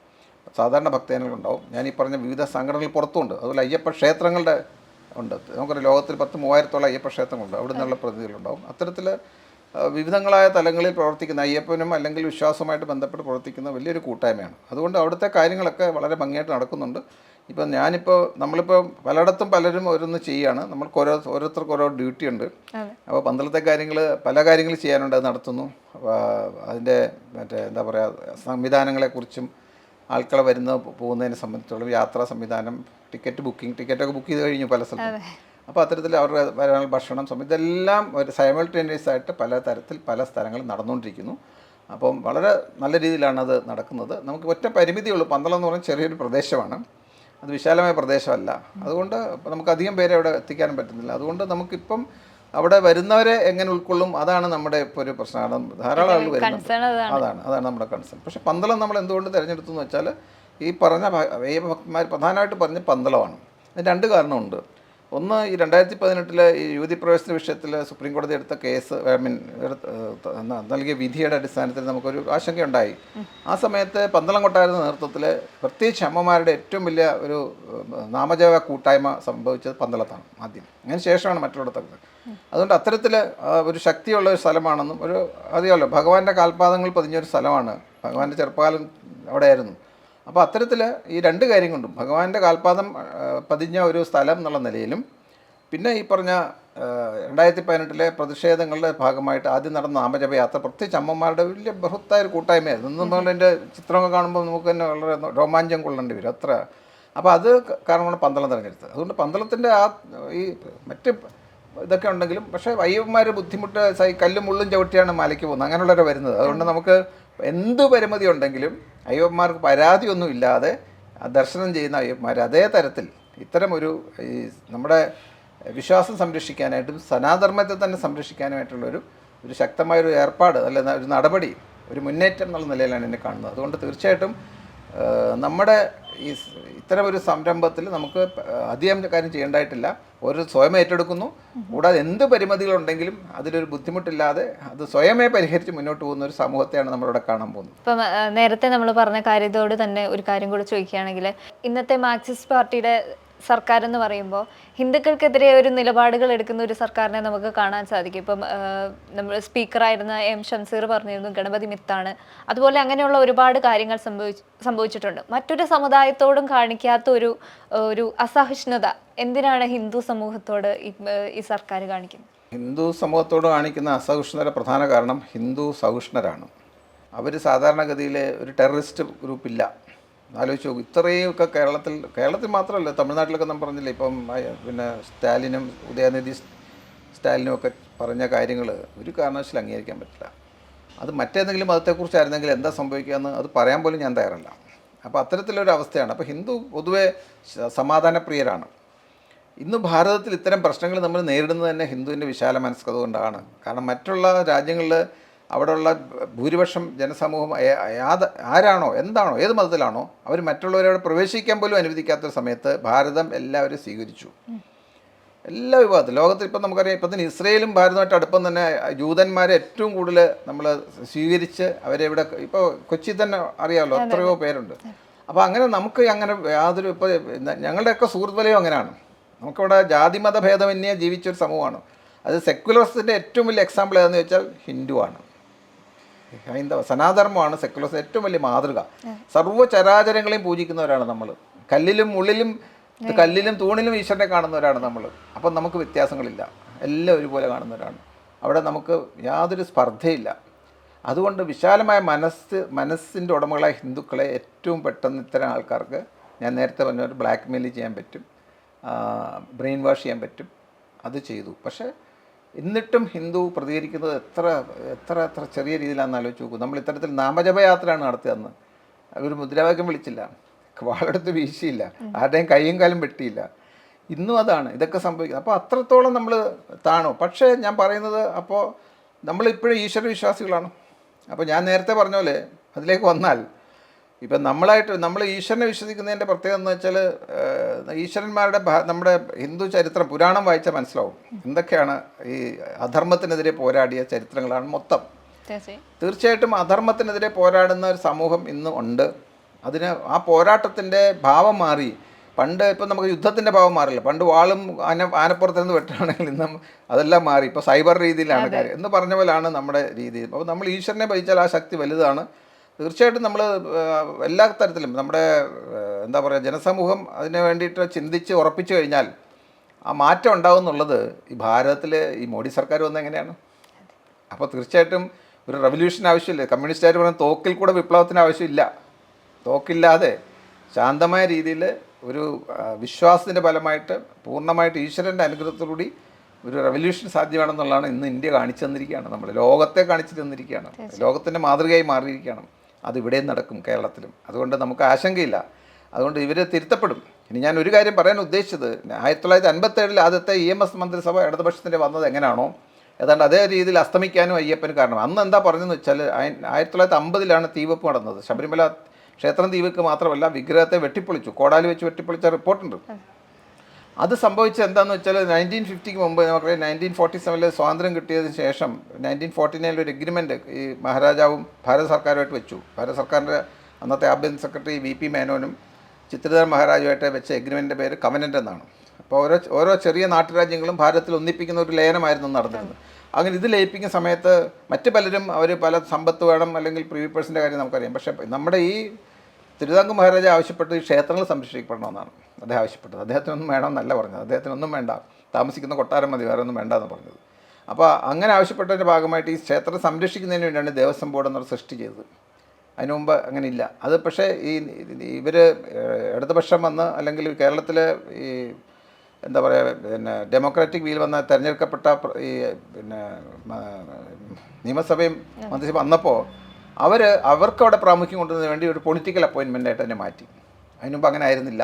സാധാരണ ഭക്തജനങ്ങളുണ്ടാവും ഞാൻ ഈ പറഞ്ഞ വിവിധ സംഘടനകൾ പുറത്തുണ്ട് അതുപോലെ അയ്യപ്പ ക്ഷേത്രങ്ങളുടെ ഉണ്ട്. നമുക്കൊരു ലോകത്തിൽ പത്ത് മൂവായിരത്തോളം അയ്യപ്പ ക്ഷേത്രങ്ങളുണ്ട്. അവിടെ നിന്നുള്ള പ്രതിനിധികളുണ്ടാവും. അത്തരത്തിൽ വിവിധങ്ങളായ തലങ്ങളിൽ പ്രവർത്തിക്കുന്ന അയ്യപ്പനും അല്ലെങ്കിൽ വിശ്വാസവുമായിട്ട് ബന്ധപ്പെട്ട് പ്രവർത്തിക്കുന്ന വലിയൊരു കൂട്ടായ്മയാണ്. അതുകൊണ്ട് അവിടുത്തെ കാര്യങ്ങളൊക്കെ വളരെ ഭംഗിയായിട്ട് നടക്കുന്നുണ്ട്. ഇപ്പം ഞാനിപ്പോൾ നമ്മളിപ്പോൾ പലയിടത്തും പലരും ഓരോന്ന് ചെയ്യുകയാണ് നമ്മൾക്ക് ഓരോ ഓരോരുത്തർക്ക് ഓരോ ഡ്യൂട്ടി ഉണ്ട്. അപ്പോൾ പന്തളത്തെ കാര്യങ്ങൾ പല കാര്യങ്ങൾ ചെയ്യാനുണ്ട്. അത് നടത്തുന്നു. അതിന്റെ മറ്റേ എന്താ പറയുക സംവിധാനങ്ങളെക്കുറിച്ചും ആൾക്കാർ വരുന്ന പോകുന്നതിനെ സംബന്ധിച്ചോളം യാത്രാ സംവിധാനം ടിക്കറ്റ് ബുക്കിംഗ് ടിക്കറ്റൊക്കെ ബുക്ക് ചെയ്ത് കഴിഞ്ഞു പല സ്ഥലത്തും. അപ്പോൾ അത്തരത്തിൽ അവരുടെ വരാനുള്ള ഭക്ഷണം സമയം ഇതെല്ലാം ഒരു സൈമൾട്ടേനിയസ് ആയിട്ട് പല തരത്തിൽ പല സ്ഥലങ്ങളിൽ നടന്നുകൊണ്ടിരിക്കുന്നു. അപ്പം വളരെ നല്ല രീതിയിലാണ് അത് നടക്കുന്നത്. നമുക്ക് ഒറ്റ പരിമിതിയുള്ളൂ പന്തളം എന്ന് പറഞ്ഞാൽ ചെറിയൊരു പ്രദേശമാണ്. അത് വിശാലമായ പ്രദേശമല്ല. അതുകൊണ്ട് നമുക്ക് അധികം പേരെ അവിടെ എത്തിക്കാനും പറ്റുന്നില്ല. അതുകൊണ്ട് നമുക്കിപ്പം അവിടെ വരുന്നവരെ എങ്ങനെ ഉൾക്കൊള്ളും അതാണ് നമ്മുടെ ഇപ്പോൾ ഒരു പ്രശ്നം. കാരണം ധാരാളം ആളുകൾ വരുന്നത് അതാണ്. അതാണ് നമ്മുടെ കൺസേൺ പക്ഷേ പന്തളം നമ്മൾ എന്തുകൊണ്ട് തിരഞ്ഞെടുത്തു എന്ന് വെച്ചാൽ ഈ പറഞ്ഞ അയ്യപ്പ ഭക്തന്മാർ പ്രധാനമായിട്ട് പറഞ്ഞ പന്തളമാണ്. അതിന് രണ്ട് കാരണമുണ്ട്. ഒന്ന് ഈ രണ്ടായിരത്തി പതിനെട്ടിലെ ഈ യുവതി പ്രവേശന വിഷയത്തിൽ സുപ്രീം കോടതി എടുത്ത കേസ് ഐ മീൻ നൽകിയ വിധിയുടെ അടിസ്ഥാനത്തിൽ നമുക്കൊരു ആശങ്കയുണ്ടായി. ആ സമയത്ത് പന്തളം കൊട്ടാരുന്ന നേതൃത്വത്തിൽ പ്രത്യേകിച്ച് അമ്മമാരുടെ ഏറ്റവും വലിയ ഒരു നാമജവ കൂട്ടായ്മ സംഭവിച്ചത് പന്തളത്താണ് ആദ്യം. അതിന് ശേഷമാണ് മറ്റുള്ളിടത്തൊക്കെ. അതുകൊണ്ട് അത്തരത്തിൽ ഒരു ശക്തിയുള്ള ഒരു സ്ഥലമാണെന്നും ഒരു അറിയാമല്ലോ ഭഗവാന്റെ കാൽപാദങ്ങൾ പതിഞ്ഞൊരു സ്ഥലമാണ്. ഭഗവാന്റെ ചെറുപ്പകാലം അവിടെയായിരുന്നു. അപ്പോൾ അത്തരത്തിൽ ഈ രണ്ട് കാര്യം കൊണ്ടും ഭഗവാന്റെ കാൽപാദം പതിഞ്ഞ ഒരു സ്ഥലം എന്നുള്ള നിലയിലും പിന്നെ ഈ പറഞ്ഞ രണ്ടായിരത്തി പതിനെട്ടിലെ പ്രതിഷേധങ്ങളുടെ ഭാഗമായിട്ട് ആദ്യം നടന്ന നാമജപയാത്ര പ്രത്യേകിച്ച് അമ്മമാരുടെ വലിയ ബൃഹത്തായ ഒരു കൂട്ടായ്മയായിരുന്നു. ഇന്നും നമ്മൾ എന്റെ ചിത്രമൊക്കെ കാണുമ്പോൾ നമുക്ക് തന്നെ വളരെ രോമാഞ്ചം കൊള്ളേണ്ടി വരും അത്ര. അപ്പോൾ അത് കാരണമാണ് പന്തളം തിരഞ്ഞെടുത്തത്. അതുകൊണ്ട് പന്തളത്തിന്റെ ആ ഈ മറ്റ് ഇതൊക്കെ ഉണ്ടെങ്കിലും പക്ഷേ അയ്യന്മാർ ബുദ്ധിമുട്ട് കല്ലും മുള്ളും ചവിട്ടിയാണ് മലയ്ക്ക് പോകുന്നത്. അങ്ങനെയുള്ളവരെ വരുന്നത്. അതുകൊണ്ട് നമുക്ക് എന്ത് പരിമിതി ഉണ്ടെങ്കിലും അയ്യന്മാർക്ക് പരാതിയൊന്നുമില്ലാതെ ദർശനം ചെയ്യുന്ന അയ്യപ്പന്മാർ അതേ തരത്തിൽ ഇത്തരം ഒരു ഈ നമ്മുടെ വിശ്വാസം സംരക്ഷിക്കാനായിട്ടും സനാധർമ്മത്തെ തന്നെ സംരക്ഷിക്കാനായിട്ടുള്ളൊരു ഒരു ശക്തമായൊരു ഏർപ്പാട് അല്ല ഒരു നടപടി ഒരു മുന്നേറ്റം എന്നുള്ള നിലയിലാണ് എന്നെ കാണുന്നത്. അതുകൊണ്ട് തീർച്ചയായിട്ടും നമ്മുടെ ഈ ഇത്തരം ഒരു സംരംഭത്തിൽ നമുക്ക് അധികം കാര്യം ചെയ്യേണ്ടതായിട്ടില്ല ഒരു സ്വയം ഏറ്റെടുക്കുന്നു. കൂടാതെ എന്ത് പരിമിതികളുണ്ടെങ്കിലും അതിലൊരു ബുദ്ധിമുട്ടില്ലാതെ അത് സ്വയമേ പരിഹരിച്ച് മുന്നോട്ട് പോകുന്ന ഒരു സമൂഹത്തെയാണ് നമ്മളിവിടെ കാണാൻ പോകുന്നത്. ഇപ്പം നേരത്തെ നമ്മൾ പറഞ്ഞ കാര്യത്തോട് തന്നെ ഒരു കാര്യം കൂടി ചോദിക്കുകയാണെങ്കിൽ ഇന്നത്തെ മാർക്സിസ്റ്റ് പാർട്ടിയുടെ സർക്കാർ എന്ന് പറയുമ്പോൾ ഹിന്ദുക്കൾക്കെതിരെ ഒരു നിലപാടുകൾ എടുക്കുന്ന ഒരു സർക്കാരിനെ നമുക്ക് കാണാൻ സാധിക്കും. ഇപ്പം നമ്മൾ സ്പീക്കറായിരുന്ന എം ഷംസീർ പറഞ്ഞിരുന്നു ഗണപതി മിത്താണ്. അതുപോലെ അങ്ങനെയുള്ള ഒരുപാട് കാര്യങ്ങൾ സംഭവിച്ചു സംഭവിച്ചിട്ടുണ്ട്. മറ്റൊരു സമുദായത്തോടും കാണിക്കാത്ത ഒരു ഒരു അസഹിഷ്ണുത എന്തിനാണ് ഹിന്ദു സമൂഹത്തോട് ഈ സർക്കാർ കാണിക്കുന്നത്? ഹിന്ദു സമൂഹത്തോട് കാണിക്കുന്ന അസഹിഷ്ണുതയുടെ പ്രധാന കാരണം ഹിന്ദു സഹിഷ്ണുരാണ്. അവർ സാധാരണഗതിയിൽ ഒരു ടെററിസ്റ്റ് ഗ്രൂപ്പില്ല. ആലോചിച്ച് നോക്കും. ഇത്രയും ഒക്കെ കേരളത്തിൽ കേരളത്തിൽ മാത്രമല്ല തമിഴ്നാട്ടിലൊക്കെ നമ്മൾ പറഞ്ഞില്ലേ ഇപ്പം പിന്നെ സ്റ്റാലിനും ഉദയനിധി സ്റ്റാലിനും ഒക്കെ പറഞ്ഞ കാര്യങ്ങൾ ഒരു കാരണവശാലും അംഗീകരിക്കാൻ പറ്റില്ല. അത് മറ്റേതെങ്കിലും മതത്തെക്കുറിച്ചായിരുന്നെങ്കിൽ എന്താ സംഭവിക്കുകയെന്ന് അത് പറയാൻ പോലും ഞാൻ തയ്യാറല്ല. അപ്പോൾ അത്തരത്തിലൊരു അവസ്ഥയാണ്. അപ്പോൾ ഹിന്ദു പൊതുവെ സമാധാനപ്രിയരാണ്. ഇന്ന് ഭാരതത്തിൽ ഇത്തരം പ്രശ്നങ്ങൾ നമ്മൾ നേരിടുന്നത് തന്നെ ഹിന്ദുവിന്റെ വിശാല മനസ്കത കൊണ്ടാണ് കാരണം മറ്റുള്ള രാജ്യങ്ങളിൽ അവിടെയുള്ള ഭൂരിപക്ഷം ജനസമൂഹം യാത് ആരാണോ എന്താണോ ഏത് മതത്തിലാണോ അവർ മറ്റുള്ളവരോട് പ്രവേശിക്കാൻ പോലും അനുവദിക്കാത്ത സമയത്ത് ഭാരതം എല്ലാവരും സ്വീകരിച്ചു. എല്ലാ വിഭാഗത്തിൽ ലോകത്തിൽ ഇപ്പം നമുക്കറിയാം ഇപ്പം തന്നെ ഇസ്രയേലും ഭാരതമായിട്ട് അടുപ്പം തന്നെ ജൂതന്മാരെ ഏറ്റവും കൂടുതൽ നമ്മൾ സ്വീകരിച്ച് അവരെ ഇവിടെ ഇപ്പോൾ കൊച്ചി തന്നെ അറിയാമല്ലോ എത്രയോ പേരുണ്ട്. അപ്പോൾ അങ്ങനെ നമുക്ക് അങ്ങനെ യാതൊരു ഇപ്പോൾ ഞങ്ങളുടെയൊക്കെ സുഹൃത്ത് വലയം അങ്ങനെയാണ്. നമുക്കിവിടെ ജാതിമത ഭേദമന്യേ ജീവിച്ചൊരു സമൂഹമാണ്. അത് സെക്യുലറിസത്തിന്റെ ഏറ്റവും വലിയ എക്സാമ്പിൾ ഏതെന്ന് വെച്ചാൽ ഹിന്ദുവാണ്. ഹൈന്ദവ സനാധർമ്മമാണ് സെക്കുലർസ് ഏറ്റവും വലിയ മാതൃക. സർവ ചരാചരങ്ങളെയും പൂജിക്കുന്നവരാണ് നമ്മൾ കല്ലിലും ഉള്ളിലും കല്ലിലും തൂണിലും ഈശ്വരനെ കാണുന്നവരാണ് നമ്മൾ അപ്പം നമുക്ക് വ്യത്യാസങ്ങളില്ല. എല്ലാം ഒരുപോലെ കാണുന്നവരാണ്. അവിടെ നമുക്ക് യാതൊരു സ്പർദ്ധയില്ല. അതുകൊണ്ട് വിശാലമായ മനസ്സ് മനസ്സിന്റെ ഉടമകളായ ഹിന്ദുക്കളെ ഏറ്റവും പെട്ടെന്ന് ഇത്തരം ആൾക്കാർക്ക് ഞാൻ നേരത്തെ പറഞ്ഞ ബ്ലാക്ക് മെയിൽ ചെയ്യാൻ പറ്റും. ബ്രെയിൻ വാഷ് ചെയ്യാൻ പറ്റും. അത് ചെയ്തു. പക്ഷേ എന്നിട്ടും ഹിന്ദു പ്രതികരിക്കുന്നത് എത്ര എത്ര എത്ര ചെറിയ രീതിയിലാണെന്ന് ആലോചിച്ച് നോക്കും. നമ്മൾ ഇത്തരത്തിൽ നാമജപയാത്രയാണ് നടത്തിയതെന്ന് ഒരു മുദ്രാവാക്യം വിളിച്ചില്ല. വാളെടുത്ത് വീശിയില്ല. ആരുടെയും കൈയും കാലും വെട്ടിയില്ല. ഇന്നും അതാണ്. ഇതൊക്കെ സംഭവിക്കുന്നത്. അപ്പോൾ അത്രത്തോളം നമ്മൾ താണു. പക്ഷേ ഞാൻ പറയുന്നത് അപ്പോൾ നമ്മളിപ്പോഴും ഈശ്വര വിശ്വാസികളാണ്. അപ്പോൾ ഞാൻ നേരത്തെ പറഞ്ഞ പോലെ അതിലേക്ക് വന്നാൽ ഇപ്പം നമ്മളായിട്ട് നമ്മൾ ഈശ്വരനെ വിശ്വസിക്കുന്നതിന്റെ പ്രത്യേകത എന്ന് വെച്ചാൽ ഈശ്വരന്മാരുടെ ഭ- നമ്മുടെ ഹിന്ദു ചരിത്രം പുരാണം വായിച്ചാൽ മനസ്സിലാവും. എന്തൊക്കെയാണ് ഈ അധർമ്മത്തിനെതിരെ പോരാടിയ ചരിത്രങ്ങളാണ് മൊത്തം. തീർച്ചയായിട്ടും അധർമ്മത്തിനെതിരെ പോരാടുന്ന ഒരു സമൂഹം ഇന്നും ഉണ്ട്. അതിന് ആ പോരാട്ടത്തിന്റെ ഭാവം മാറി. പണ്ട് ഇപ്പം നമുക്ക് യുദ്ധത്തിന്റെ ഭാവം മാറില്ല. പണ്ട് വാളും ആന ആനപ്പുറത്ത് നിന്ന് വെട്ടുകയാണെങ്കിൽ ഇന്നും അതെല്ലാം മാറി. ഇപ്പോൾ സൈബർ രീതിയിലാണ് കാര്യം. എന്ന് പറഞ്ഞ പോലെയാണ് നമ്മുടെ രീതി. അപ്പോൾ നമ്മൾ ഈശ്വരനെ ഭജിച്ചാൽ ആ ശക്തി വലുതാണ്. തീർച്ചയായിട്ടും നമ്മൾ എല്ലാ തരത്തിലും നമ്മുടെ എന്താ പറയുക ജനസമൂഹം അതിന് വേണ്ടിയിട്ട് ചിന്തിച്ച് ഉറപ്പിച്ചു കഴിഞ്ഞാൽ ആ മാറ്റം ഉണ്ടാവും എന്നുള്ളത് ഈ ഭാരതത്തിൽ ഈ മോഡി സർക്കാർ വന്നത് എങ്ങനെയാണ്? അപ്പോൾ തീർച്ചയായിട്ടും ഒരു റവല്യൂഷൻ ആവശ്യമില്ല. കമ്മ്യൂണിസ്റ്റുകാർ പറഞ്ഞ തോക്കിൽ കൂടെ വിപ്ലവത്തിന് ആവശ്യമില്ല. തോക്കില്ലാതെ ശാന്തമായ രീതിയിൽ ഒരു വിശ്വാസത്തിന്റെ ഫലമായിട്ട് പൂർണമായിട്ട് ഈശ്വരന്റെ അനുഗ്രഹത്തോടുകൂടി ഒരു റവല്യൂഷൻ സാധ്യമാണെന്നുള്ളതാണ് ഇന്ന് ഇന്ത്യ കാണിച്ചു തന്നിരിക്കുകയാണ്. നമ്മൾ ലോകത്തെ കാണിച്ചു തന്നിരിക്കുകയാണ്. ലോകത്തിന്റെ മാതൃകയായി മാറിയിരിക്കുകയാണ്. അത് ഇവിടെയും നടക്കും കേരളത്തിലും. അതുകൊണ്ട് നമുക്ക് ആശങ്കയില്ല. അതുകൊണ്ട് ഇവർ തിരുത്തപ്പെടും. ഇനി ഞാൻ ഒരു കാര്യം പറയാൻ ഉദ്ദേശിച്ചത് ആയിരത്തി തൊള്ളായിരത്തി അൻപത്തേഴിൽ ആദ്യത്തെ ഇ എം എസ് മന്ത്രിസഭ ഇടതുപക്ഷത്തിന്റെ വന്നത് എങ്ങനെയാണോ? ഏതാണ്ട് അതേ രീതിയിൽ അസ്തമിക്കാനും അയ്യപ്പന് കാരണം. അന്ന് എന്താ പറഞ്ഞതെന്ന് വെച്ചാൽ ആയി- ആയിരത്തി തൊള്ളായിരത്തി അമ്പതിലാണ് തീവെപ്പ് നടന്നത്. ശബരിമല ക്ഷേത്രം തീവെക്ക് മാത്രമല്ല വിഗ്രഹത്തെ വെട്ടിപ്പൊളിച്ചു. കോടാലി വെച്ച് വെട്ടിപ്പൊളിച്ച റിപ്പോർട്ടുണ്ട്. അത് സംഭവിച്ചത് എന്താണെന്ന് വെച്ചാൽ നയന്റീൻ ഫിഫ്റ്റിക്ക് മുമ്പ് നമുക്കറിയാം നയന്റീൻ ഫോർട്ടി സെവനിൽ സ്വാതന്ത്ര്യം കിട്ടിയതിന് ശേഷം നയന്റീൻ ഫോർട്ടി നയനിൽ ഒരു എഗ്രിമെന്റ് ഈ മഹാരാജാവും ഭാരത സർക്കാരുമായിട്ട് വെച്ചു. ഭാരത സർക്കാരിന്റെ അന്നത്തെ ആഭ്യന്തര സെക്രട്ടറി വി പി മേനോനും ചിത്രധർ മഹാരാജുമായിട്ട് വെച്ച എഗ്രിമെന്റിന്റെ പേര് കവനന്റ് എന്നാണ്. അപ്പോൾ ഓരോ ഓരോ ചെറിയ നാട്ടുരാജ്യങ്ങളും ഭാരതത്തിൽ ഒന്നിപ്പിക്കുന്ന ഒരു ലയനമായിരുന്നു നടന്നിരുന്നത്. അങ്ങനെ ഇത് ലയിപ്പിക്കുന്ന സമയത്ത് മറ്റ് പലരും അവർ പല സമ്പത്ത് വേണം അല്ലെങ്കിൽ പ്രീ പേഴ്സിന്റെ കാര്യം നമുക്കറിയാം. പക്ഷേ നമ്മുടെ ഈ തിരുവിതാംകൂർ മഹാരാജ ആവശ്യപ്പെട്ടത് ഈ ക്ഷേത്രങ്ങൾ സംരക്ഷിക്കപ്പെടണമെന്നാണ് അദ്ദേഹം ആവശ്യപ്പെട്ടത്. അദ്ദേഹത്തിനൊന്നും വേണമെന്നല്ല പറഞ്ഞത്. അദ്ദേഹത്തിനൊന്നും വേണ്ട. താമസിക്കുന്ന കൊട്ടാരം മതി വേറെ ഒന്നും വേണ്ട എന്ന് പറഞ്ഞത്. അപ്പോൾ അങ്ങനെ ആവശ്യപ്പെട്ടതിന്റെ ഭാഗമായിട്ട് ഈ ക്ഷേത്രം സംരക്ഷിക്കുന്നതിന് വേണ്ടിയാണ് ദേവസ്വം ബോർഡ് എന്നൊരു സൃഷ്ടി ചെയ്തത്. അതിനു മുമ്പ് അങ്ങനെ ഇല്ല. അത് പക്ഷേ ഈ ഇവർ ഇടതുപക്ഷം വന്ന് അല്ലെങ്കിൽ കേരളത്തിലെ ഈ എന്താ പറയുക പിന്നെ ഡെമോക്രാറ്റിക് വീൽ വന്ന തിരഞ്ഞെടുക്കപ്പെട്ട ഈ പിന്നെ നിയമസഭയും മന്ത്രിസഭ വന്നപ്പോൾ അവർ അവർക്ക് അവിടെ പ്രാമുഖ്യം കൊണ്ടുവന്നതിന് വേണ്ടി ഒരു പൊളിറ്റിക്കൽ അപ്പോയിൻമെന്റ് ആയിട്ട് തന്നെ മാറ്റി. അതിന് മുമ്പ് അങ്ങനെ ആയിരുന്നില്ല.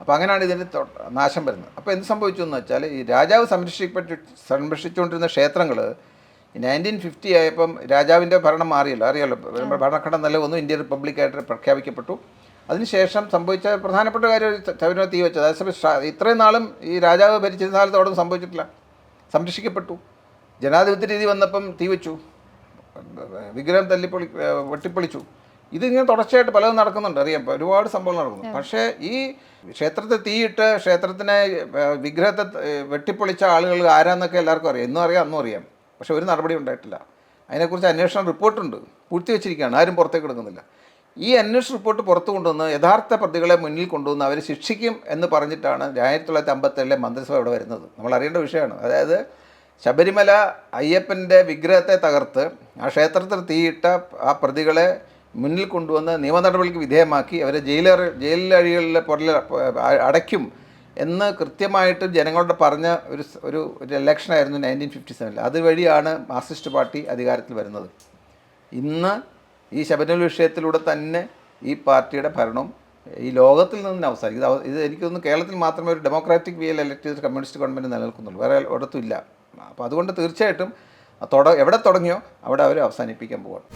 അപ്പോൾ അങ്ങനെയാണ് ഇതിന്റെ നാശം വരുന്നത്. അപ്പോൾ എന്ത് സംഭവിച്ചു എന്ന് വെച്ചാൽ ഈ രാജാവ് സംരക്ഷിക്കപ്പെട്ട് സംരക്ഷിച്ചുകൊണ്ടിരുന്ന ക്ഷേത്രങ്ങൾ നയന്റീൻ ഫിഫ്റ്റി ആയപ്പം രാജാവിന്റെ ഭരണം മാറിയല്ലോ. അറിയാലോ ഭരണഘടന നിലവൊന്നും ഇന്ത്യ റിപ്പബ്ലിക്കായിട്ട് പ്രഖ്യാപിക്കപ്പെട്ടു. അതിനുശേഷം സംഭവിച്ച പ്രധാനപ്പെട്ട കാര്യം ശബരിമല തീ വെച്ചത്. അതേസമയം ഇത്രയും നാളും ഈ രാജാവ് ഭരിച്ചിരുന്ന കാലത്ത് അവിടെ സംഭവിച്ചിട്ടില്ല. സംരക്ഷിക്കപ്പെട്ടു. ജനാധിപത്യ രീതി വന്നപ്പം തീ വെച്ചു. വിഗ്രഹം തല്ലിപ്പൊളി വെട്ടിപ്പൊളിച്ചു. ഇതിങ്ങനെ തുടർച്ചയായിട്ട് പലതും നടക്കുന്നുണ്ട്. അറിയാം ഒരുപാട് സംഭവം നടക്കുന്നു. പക്ഷേ ഈ ക്ഷേത്രത്തെ തീയിട്ട് ക്ഷേത്രത്തിനെ വിഗ്രഹത്തെ വെട്ടിപ്പൊളിച്ച ആളുകൾ ആരാന്നൊക്കെ എല്ലാവർക്കും അറിയാം. ഇന്നും അറിയാം അന്നും അറിയാം. പക്ഷേ ഒരു നടപടി ഉണ്ടായിട്ടില്ല. അതിനെക്കുറിച്ച് അന്വേഷണം റിപ്പോർട്ടുണ്ട്. പൂഴ്ത്തിവെച്ചിരിക്കുകയാണ് ആരും പുറത്തേക്ക് എടുക്കുന്നില്ല. ഈ അന്വേഷണ റിപ്പോർട്ട് പുറത്തു കൊണ്ടുവന്ന് യഥാർത്ഥ പ്രതികളെ മുന്നിൽ കൊണ്ടുവന്ന് അവരെ ശിക്ഷിക്കും എന്ന് പറഞ്ഞിട്ടാണ് ആയിരത്തി തൊള്ളായിരത്തി അമ്പത്തേഴിലെ മന്ത്രിസഭ ഇവിടെ വരുന്നത്. നമ്മൾ അറിയേണ്ട വിഷയമാണ്. അതായത് ശബരിമല അയ്യപ്പന്റെ വിഗ്രഹത്തെ തകർത്ത് ആ ക്ഷേത്രത്തിൽ തീയിട്ട ആ പ്രതികളെ മുന്നിൽ കൊണ്ടുവന്ന് നിയമ നടപടിക്ക് വിധേയമാക്കി അവരെ ജയിലർ ജയിലഴികളിലെ പുറൽ അടയ്ക്കും എന്ന് കൃത്യമായിട്ട് ജനങ്ങളോട് പറഞ്ഞ ഒരു ഒരു ഒരു ഇലക്ഷനായിരുന്നു നയന്റീൻ ഫിഫ്റ്റി സെവനിൽ അതുവഴിയാണ് മാർക്സിസ്റ്റ് പാർട്ടി അധികാരത്തിൽ വരുന്നത്. ഇന്ന് ഈ ശബരിമല വിഷയത്തിലൂടെ തന്നെ ഈ പാർട്ടിയുടെ ഭരണം ഈ ലോകത്തിൽ നിന്ന് അവസാനിക്കും. ഇത് എനിക്ക് തോന്നുന്നു കേരളത്തിൽ മാത്രമേ ഒരു ഡെമോക്രാറ്റിക് വിയിൽ ഇലക്ട് കമ്മ്യൂണിസ്റ്റ് ഗവൺമെന്റ് നിലനിൽക്കുന്നുള്ളൂ. വേറെ ഒരിടത്തും ഇല്ല. അപ്പോൾ അതുകൊണ്ട് തീർച്ചയായിട്ടും തുട എവിടെ തുടങ്ങിയോ അവിടെ അവർ അവസാനിപ്പിക്കാൻ പോവാണ്.